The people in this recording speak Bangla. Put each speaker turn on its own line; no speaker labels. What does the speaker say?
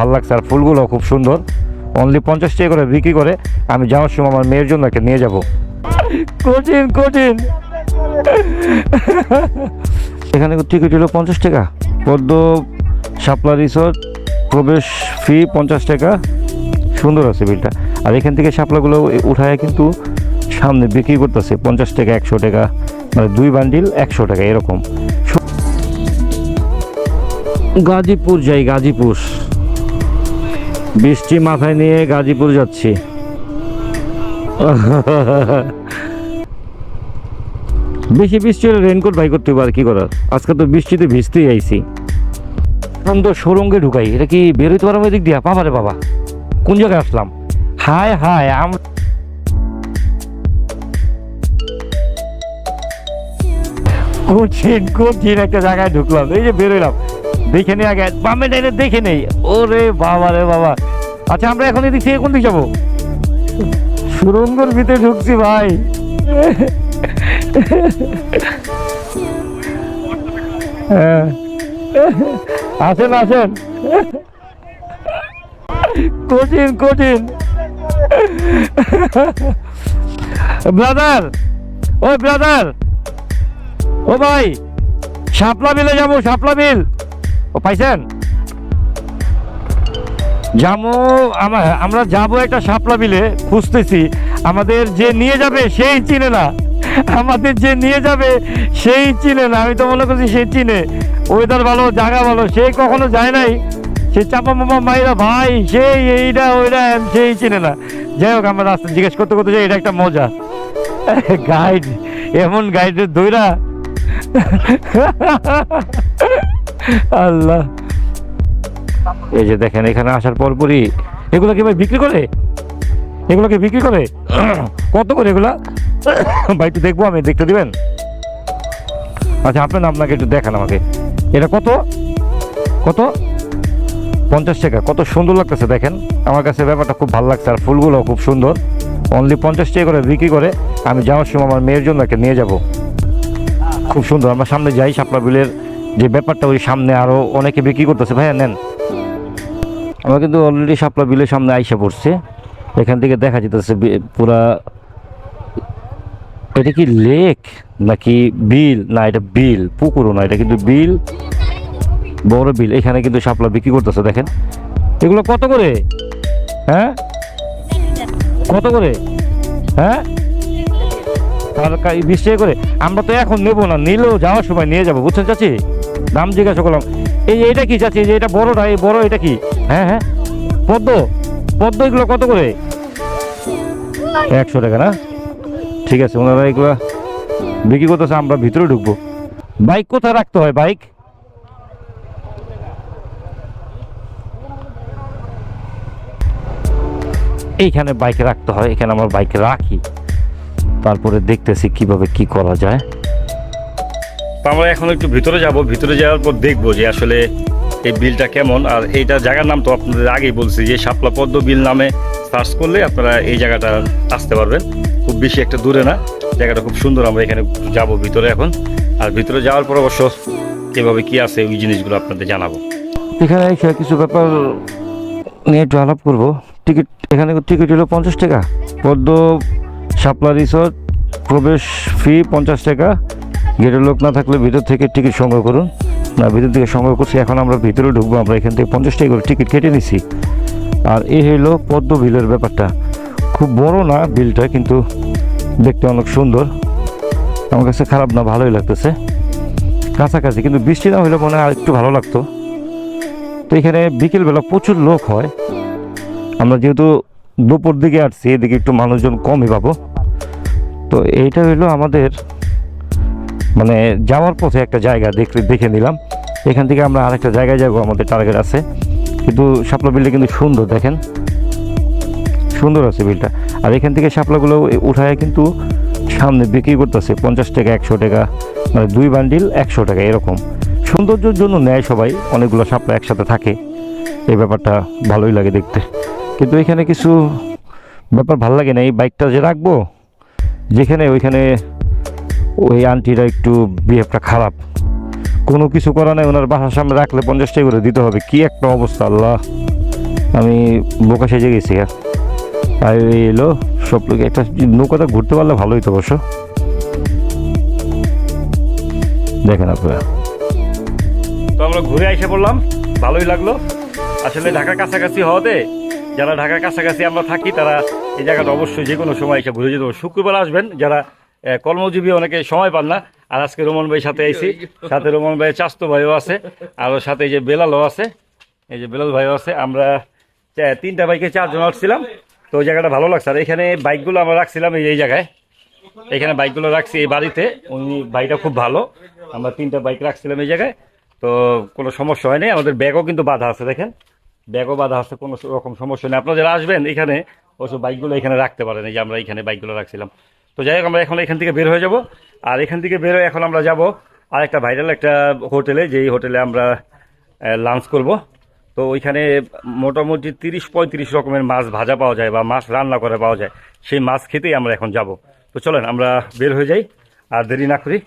ভালো লাগছে আর ফুলগুলো খুব সুন্দর। অনলি পঞ্চাশ টাকা করে বিক্রি করে আমি যাওয়ার সময় আমার মেয়ের জন্য একটা নিয়ে যাব। কঠিন কঠিন। এখানে টিকিট হলো পঞ্চাশ টাকা। পদ্ম শাপলা রিসোর্ট প্রবেশ ফি পঞ্চাশ টাকা। সুন্দর আছে বিলটা। আর এখান থেকে শাপলাগুলো উঠায় কিন্তু সামনে বিক্রি করতেছে পঞ্চাশ টাকা, একশো টাকা। মানে দুই বান্ডিল একশো টাকা, এরকম। গাজীপুর যাই, গাজীপুর। বৃষ্টি মাথায় নিয়ে গাজীপুর যাচ্ছি। বেশি বৃষ্টি হলে রেনকোট ভাই করতে পারে কি করার? আজকে তো বৃষ্টিতে ভিজতেই আইছি। সুন্দর সুরঙ্গে ঢুকাই, এটা কি বেরোইতে পারব এদিক দিয়া? বাবা রে বাবা, কোন জায়গায় আসলাম? হায় হায়, আম কঠিন কঠিন একটা জায়গায় ঢুকলাম, এই যে বেরোলাম দেখে নেই আগে, বামে ডাইনে দেখে নেই। ওরে বাবা রে বাবা। আচ্ছা আমরা এখন এদিক থেকে কোন দিক যাব? সুরঙ্গর ভিতরে ঢুকছি ভাই। হ্যাঁ। আসেন আসেন। কঠিন কঠিন। ব্রাদার ও ব্রাদার। ও ভাই, শাপলা বিলে যাব, শাপলা বিল পাইছেন? যাব আমরা যাব একটা শাপলা বিলে, খুঁজতেছি। আমাদের যে নিয়ে যাবে, সেই চিনে না। আমাদের যে নিয়ে যাবে, সেই চিনে না। আমি তো মনে করছি সেই চিনে। ওয়েদার ভালো, জায়গা ভালো, সে কখনো যায় নাই। সে চাপা মামা মাইরা, ভাই সেই এইটা ওইটা সেই চিনে না। যাই হোক, আমরা রাস্তা জিজ্ঞেস করতে করতে যাই, এটা একটা মজা। গাইড এমন গাইডের দইরা। আল্লাহ। এই যে দেখেন, এখানে আসার পরপরই এগুলো কি ভাই বিক্রি করে? এগুলোকে বিক্রি করে? কত করে এগুলা? ভাই একটু দেখব, আমি দেখতে দিবেন? আচ্ছা আপনার আপনাকে একটু দেখান আমাকে। এটা কত? কত? পঞ্চাশ টাকা। কত সুন্দর লাগতেছে, দেখেন। আমার কাছে ব্যাপারটা খুব ভালো লাগছে, আর ফুলগুলো খুব সুন্দর। অনলি পঞ্চাশ টাকা করে বিক্রি করে, আমি যাওয়ার সময় আমার মেয়ের জন্য একটা নিয়ে যাব। খুব সুন্দর, আমরা সামনে যাই, শাপলা বিলের যে ব্যাপারটা ওই সামনে আরও অনেকে বিক্রি করতেছে, ভাইয়া নেন। আমরা কিন্তু অলরেডি শাপলা বিলের সামনে আইসা পড়ছে। এখান থেকে দেখা যেতেছে পুরা এটা কি লেক নাকি বিল? না, এটা বিল, পুকুরও না, এটা কিন্তু বিল, বড় বিল। এখানে কিন্তু শাপলা বিক্রি করতেছে, দেখেন। এগুলো কত করে? হ্যাঁ? কত করে? হ্যাঁ? তাহলে বিশ টাকা করে আমরা তো এখন নেব না, নিলেও যাওয়ার সময় নিয়ে যাব, বুঝছেন চাচি? দাম জিজ্ঞাসা করলাম, এই এটা কি চাচি যে এটা বড়টা, এই বড় এটা কি? হ্যাঁ হ্যাঁ। পদ্ম পদ্ম এগুলো কত করে? একশো টাকা না? ঠিক আছে, ওনারা এগুলো বিক্রি করতেছে, আমরা ভিতরে ঢুকবো। বাইক কোথায় রাখতে হয়, বাইক? এইখানে বাইক রাখতে হয়, এখানে আমার বাইক রাখি। তারপরে দেখতেছি কীভাবে কি করা যায়।
তো আমরা এখন একটু ভিতরে যাব। ভিতরে যাওয়ার পর দেখব যে আসলে এই বিলটা কেমন। আর এইটা জায়গার নাম তো আপনাদের আগেই বলছি যে শাপলা পদ্ম বিল নামে সার্চ করলে আপনারা এই জায়গাটা আসতে পারবেন। খুব বেশি একটা দূরে না। জায়গাটা খুব সুন্দর। আমরা এখানে যাব ভিতরে এখন। আর ভিতরে যাওয়ার পর অবশ্য এভাবে কি আছে ওই জিনিসগুলো আপনাদের জানাব।
এখানে এসে কিছু ব্যাপার নিয়ে একটু আলাপ করব। টিকিট এখানে টিকিট হলো পঞ্চাশ টাকা। পদ্ম শাপলা রিসোর্ট, প্রবেশ ফি পঞ্চাশ টাকা। গেটের লোক না থাকলে ভিতর থেকে টিকিট সংগ্রহ করুন। না, ভিতর থেকে সংগ্রহ করছি, এখন আমরা ভিতরে ঢুকবো, আমরা এখান থেকে পঞ্চাশ টাকা করে টিকিট কেটে নিছি। আর এই হলো পদ্ম বিলের ব্যাপারটা। খুব বড় না বিলটা, কিন্তু দেখতে অনেক সুন্দর। আমার কাছে খারাপ না, ভালোই লাগতেছে। কাছাকাছি, কিন্তু বৃষ্টি না হলে মনে হয় আর একটু ভালো লাগতো। তো এখানে বিকেলবেলা প্রচুর লোক হয়। আমরা যেহেতু দুপুর দিকে আসছি, এদিকে একটু মানুষজন কমই পাবো। তো এইটা হলো আমাদের মানে যাওয়ার পথে একটা জায়গা দেখে দেখে নিলাম। এখান থেকে আমরা আরেকটা জায়গায় যাব, আমাদের টার্গেট আছে। কিন্তু শাপলা বিলটা কিন্তু সুন্দর, দেখেন। সুন্দর আছে বিলটা আর এখান থেকে শাপলাগুলো উঠায় কিন্তু সামনে বিক্রি করতেছে পঞ্চাশ টাকা, একশো টাকা মানে দুই বান্ডিল একশো টাকা, এরকম। সৌন্দর্যের জন্য নেয় সবাই, অনেকগুলো শাপলা একসাথে থাকে। এই ব্যাপারটা ভালোই লাগে দেখতে। কিন্তু এখানে কিছু ব্যাপার ভালো লাগে না, এই বাইকটা যে রাখব যেখানে ওইখানে ওই আন্টিরা একটু বিহেভটা খারাপ। কোনো কিছু করা নাই, ওনার বাসার সামনে রাখলে পঞ্চাশটাই করে দিতে হবে। কি একটা অবস্থা, আল্লাহ। আমি বোকা সেজে গেছি আর আর এলো সব লোক একটা নৌকাটা ঘুরতে পারলে ভালোই তো অবশ্য। দেখেন আপনারা।
তো আমরা ঘুরে এসে পড়লাম ভালোই লাগল। আসলে ঢাকার কাছাকাছি হওয়াতে যারা ঢাকার কাছাকাছি আমরা থাকি, তারা এই জায়গাটা অবশ্যই যে কোনো সময় এসে ঘুরে যেতে। শুক্রবার আসবেন যারা কর্মজীবী, অনেকে সময় পান না। আর আজকে রোমন ভাই সাথে আইছি। সাথে রোমন ভাইয়ের চাস্তো ভাইও আছে, আর ওর সাথে এই যে বেলালও আছে, এই যে বেলাল ভাইও আছে। আমরা তিনটা বাইকে চারজন আসছিলাম, তো ওই জায়গাটা ভালো লাগছে। আর এখানে বাইকগুলো আমরা রাখছিলাম এই এই জায়গায়। এখানে বাইকগুলো রাখছি এই বাড়িতে। উনি বাইকটা খুব ভালো। আমরা তিনটা বাইক রাখছিলাম এই জায়গায়। তো কোনো সমস্যা হয়নি আমাদের ব্যাগও কিন্তু বাধা আছে, দেখেন। ব্যাগও বাধা আছে, কোনো রকম সমস্যা নেই। আপনারা যারা আসবেন এখানে ওসব বাইকগুলো এখানে রাখতে পারেন, এই যে আমরা এখানে বাইকগুলো রাখছিলাম। তো যাই হোক, আমরা এখন এখান থেকে বের হয়ে যাব। আর এখান থেকে বের হয়ে এখন আমরা যাব আর একটা ভাইরাল একটা হোটেলে, যেই হোটেলে আমরা লাঞ্চ করব। তো ওইখানে মোটামুটি তিরিশ পঁয়ত্রিশ রকমের মাছ ভাজা পাওয়া যায় বা মাছ রান্না করে পাওয়া যায়। সেই মাছ খেতেই আমরা এখন যাব। তো চলেন, আমরা বের হয়ে যাই। আর দেরি না করি।